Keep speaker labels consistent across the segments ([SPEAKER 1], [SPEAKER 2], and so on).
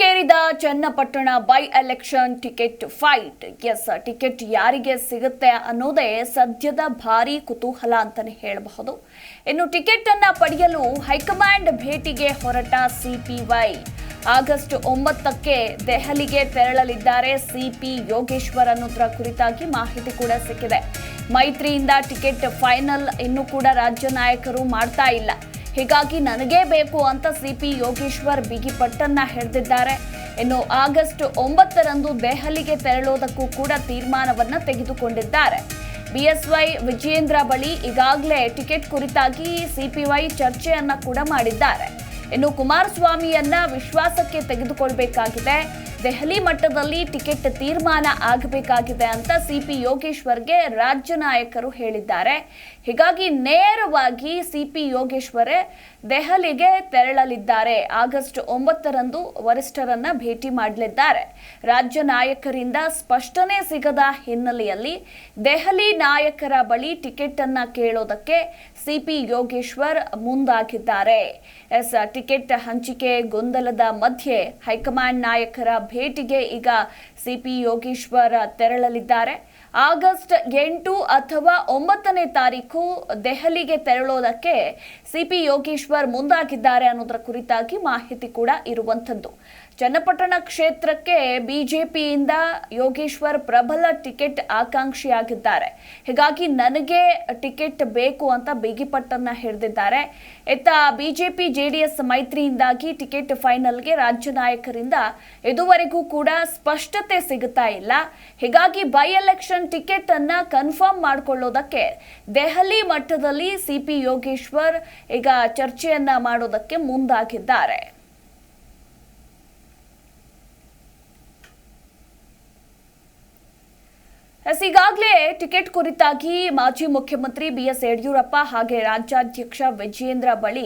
[SPEAKER 1] ತಾರಕ್ಕೇರಿದ Channapatna by election ticket fight S ticket ಯಾರಿಗೆ ಸಿಗುತ್ತೆ ಅನ್ನೋದೇ ಸದ್ಯದ ಭಾರಿ ಕುತೂಹಲ ಅಂತಾನೆ ಹೇಳಬಹುದು. ಇನ್ನು ಟಿಕೆಟ್ ಅನ್ನ ಪಡೆಯಲು ಹೈಕಮಾಂಡ್ ಭೇಟಿಗೆ ಹೊರಟ ಸಿಪಿವೈ ಆಗಸ್ಟ್ ಒಂಬತ್ತಕ್ಕೆ ದೆಹಲಿಗೆ ತೆರಳಲಿದ್ದಾರೆ ಸಿಪಿ ಯೋಗೇಶ್ವರ್ ಅನ್ನೋದ್ರ ಕುರಿತಾಗಿ ಮಾಹಿತಿ ಕೂಡ ಸಿಕ್ಕಿದೆ. ಮೈತ್ರಿಯಿಂದ ಟಿಕೆಟ್ ಫೈನಲ್ ಇನ್ನು ಕೂಡ ರಾಜ್ಯ ನಾಯಕರು ಮಾಡ್ತಾ ಇಲ್ಲ. ಹೀಗಾಗಿ ನನಗೇ ಬೇಕು ಅಂತ ಸಿಪಿ ಯೋಗೇಶ್ವರ್ ಬಿಗಿ ಪಟ್ಟನ್ನ ಹಿಡಿದಿದ್ದಾರೆ. ಇನ್ನು ಆಗಸ್ಟ್ ಒಂಬತ್ತರಂದು ದೆಹಲಿಗೆ ತೆರಳೋದಕ್ಕೂ ಕೂಡ ತೀರ್ಮಾನವನ್ನ ತೆಗೆದುಕೊಂಡಿದ್ದಾರೆ. ಬಿಎಸ್ವೈ ವಿಜಯೇಂದ್ರ ಬಳಿ ಈಗಾಗಲೇ ಟಿಕೆಟ್ ಕುರಿತಾಗಿ ಸಿಪಿವೈ ಚರ್ಚೆಯನ್ನ ಕೂಡ ಮಾಡಿದ್ದಾರೆ. ಇನ್ನು ಕುಮಾರಸ್ವಾಮಿಯನ್ನ ವಿಶ್ವಾಸಕ್ಕೆ ತೆಗೆದುಕೊಳ್ಬೇಕಾಗಿದೆ. ದೆಹಲಿ ಮಟ್ಟದಲ್ಲಿ ಟಿಕೆಟ್ ತೀರ್ಮಾನ ಆಗಬೇಕಾಗಿದೆ ಅಂತ ಸಿಪಿ ಯೋಗೇಶ್ವರ್ಗೆ ರಾಜ್ಯ ನಾಯಕರು ಹೇಳಿದ್ದಾರೆ. ಹೀಗಾಗಿ ನೇರವಾಗಿ ಸಿಪಿ ಯೋಗೇಶ್ವರೇ ದೆಹಲಿಗೆ ತೆರಳಲಿದ್ದಾರೆ. ಆಗಸ್ಟ್ ಒಂಬತ್ತರಂದು ವರಿಷ್ಠರನ್ನ ಭೇಟಿ ಮಾಡಲಿದ್ದಾರೆ. ರಾಜ್ಯ ನಾಯಕರಿಂದ ಸ್ಪಷ್ಟನೆ ಸಿಗದ ಹಿನ್ನೆಲೆಯಲ್ಲಿ ದೆಹಲಿ ನಾಯಕರ ಬಳಿ ಟಿಕೆಟ್ ಅನ್ನ ಕೇಳೋದಕ್ಕೆ ಸಿಪಿ ಯೋಗೇಶ್ವರ್ ಮುಂದಾಗಿದ್ದಾರೆ. ಎಸ್, ಟಿಕೆಟ್ ಹಂಚಿಕೆ ಗೊಂದಲದ ಮಧ್ಯೆ ಹೈಕಮಾಂಡ್ ನಾಯಕರ ಭೇಟಿಗೆ ಈಗ ಸಿಪಿ ಯೋಗೇಶ್ವರ್ ತೆರಳಲಿದ್ದಾರೆ. ಆಗಸ್ಟ್ ಎಂಟು ಅಥವಾ ಒಂಬತ್ತನೇ ತಾರೀಕು ದೆಹಲಿಗೆ ತೆರಳೋದಕ್ಕೆ ಸಿಪಿ ಯೋಗೇಶ್ವರ್ ಮುಂದಾಗಿದ್ದಾರೆ ಅನ್ನೋದರ ಕುರಿತಾಗಿ ಮಾಹಿತಿ ಕೂಡ ಇರುವಂಥದ್ದು. ಚನ್ನಪಟ್ಟಣ ಕ್ಷೇತ್ರಕ್ಕೆ ಬಿಜೆಪಿಯಿಂದ ಯೋಗೇಶ್ವರ್ ಪ್ರಬಲ ಟಿಕೆಟ್ ಆಕಾಂಕ್ಷಿಯಾಗಿದ್ದಾರೆ. ಹೀಗಾಗಿ ನನಗೆ ಟಿಕೆಟ್ ಬೇಕು ಅಂತ ಬಿಗಿಪಟ್ಟನ್ನ ಹಿಡಿದಿದ್ದಾರೆ. ಇತ್ತ ಬಿಜೆಪಿ ಜೆಡಿಎಸ್ ಮೈತ್ರಿಯಿಂದಾಗಿ ಟಿಕೆಟ್ ಫೈನಲ್ಗೆ ರಾಜ್ಯ ನಾಯಕರಿಂದ ಇದುವರೆಗೂ ಕೂಡ ಸ್ಪಷ್ಟತೆ ಸಿಗುತ್ತಾ ಇಲ್ಲ. ಹೀಗಾಗಿ ಬೈ ಎಲೆಕ್ಷನ್ ಟಿಕೆಟ್ ಅನ್ನ ಕನ್ಫರ್ಮ್ ಮಾಡಿಕೊಳ್ಳೋದಕ್ಕೆ ದೆಹಲಿ ಮಟ್ಟದಲ್ಲಿ ಸಿಪಿ ಯೋಗೇಶ್ವರ್ ಈಗ ಚರ್ಚೆಯನ್ನ ಮಾಡೋದಕ್ಕೆ ಮುಂದಾಗಿದ್ದಾರೆ. ಎಸ್, ಈಗಾಗಲೇ ಟಿಕೆಟ್ ಕುರಿತಾಗಿ ಮಾಜಿ ಮುಖ್ಯಮಂತ್ರಿ ಬಿಎಸ್ ಯಡಿಯೂರಪ್ಪ ಹಾಗೆ ರಾಜ್ಯಾಧ್ಯಕ್ಷ ವಿಜಯೇಂದ್ರ ಬಳಿ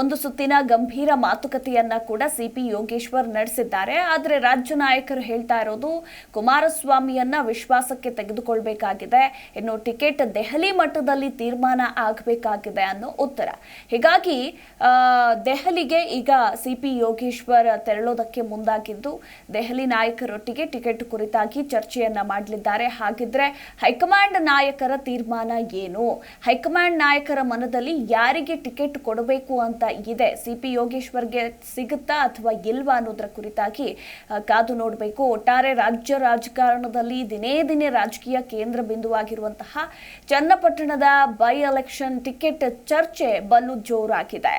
[SPEAKER 1] ಒಂದು ಸುತ್ತಿನ ಗಂಭೀರ ಮಾತುಕತೆಯನ್ನ ಕೂಡ ಸಿಪಿ ಯೋಗೇಶ್ವರ್ ನಡೆಸಿದ್ದಾರೆ. ಆದರೆ ರಾಜ್ಯ ನಾಯಕರು ಹೇಳ್ತಾ ಇರೋದು, ಕುಮಾರಸ್ವಾಮಿಯನ್ನ ವಿಶ್ವಾಸಕ್ಕೆ ತೆಗೆದುಕೊಳ್ಬೇಕಾಗಿದೆ. ಇನ್ನು ಟಿಕೆಟ್ ದೆಹಲಿ ಮಟ್ಟದಲ್ಲಿ ತೀರ್ಮಾನ ಆಗಬೇಕಾಗಿದೆ ಅನ್ನೋ ಉತ್ತರ. ಹೀಗಾಗಿ ದೆಹಲಿಗೆ ಈಗ ಸಿಪಿ ಯೋಗೇಶ್ವರ್ ತೆರಳೋದಕ್ಕೆ ಮುಂದಾಗಿದ್ದು, ದೆಹಲಿ ನಾಯಕರೊಟ್ಟಿಗೆ ಟಿಕೆಟ್ ಕುರಿತಾಗಿ ಚರ್ಚೆಯನ್ನ ಮಾಡಲಿದ್ದಾರೆ. ಹಾಗಿದ್ರೆ ಹೈಕಮಾಂಡ್ ನಾಯಕರ ತೀರ್ಮಾನ ಏನು? ಹೈಕಮಾಂಡ್ ನಾಯಕರ ಮನದಲ್ಲಿ ಯಾರಿಗೆ ಟಿಕೆಟ್ ಕೊಡಬೇಕು ಅಂತ ಇದೆ? ಸಿ ಪಿ ಯೋಗೇಶ್ವರ್ಗೆ ಸಿಗುತ್ತಾ ಅಥವಾ ಇಲ್ವಾ ಅನ್ನೋದ್ರ ಕುರಿತಾಗಿ ಕಾದು ನೋಡಬೇಕು. ಒಟ್ಟಾರೆ ರಾಜ್ಯ ರಾಜಕಾರಣದಲ್ಲಿ ದಿನೇ ದಿನೇ ರಾಜಕೀಯ ಕೇಂದ್ರ ಬಿಂದುವಾಗಿರುವಂತಹ ಚನ್ನಪಟ್ಟಣದ ಬೈ ಎಲೆಕ್ಷನ್ ಟಿಕೆಟ್ ಚರ್ಚೆ ಬಲು ಜೋರಾಗಿದೆ.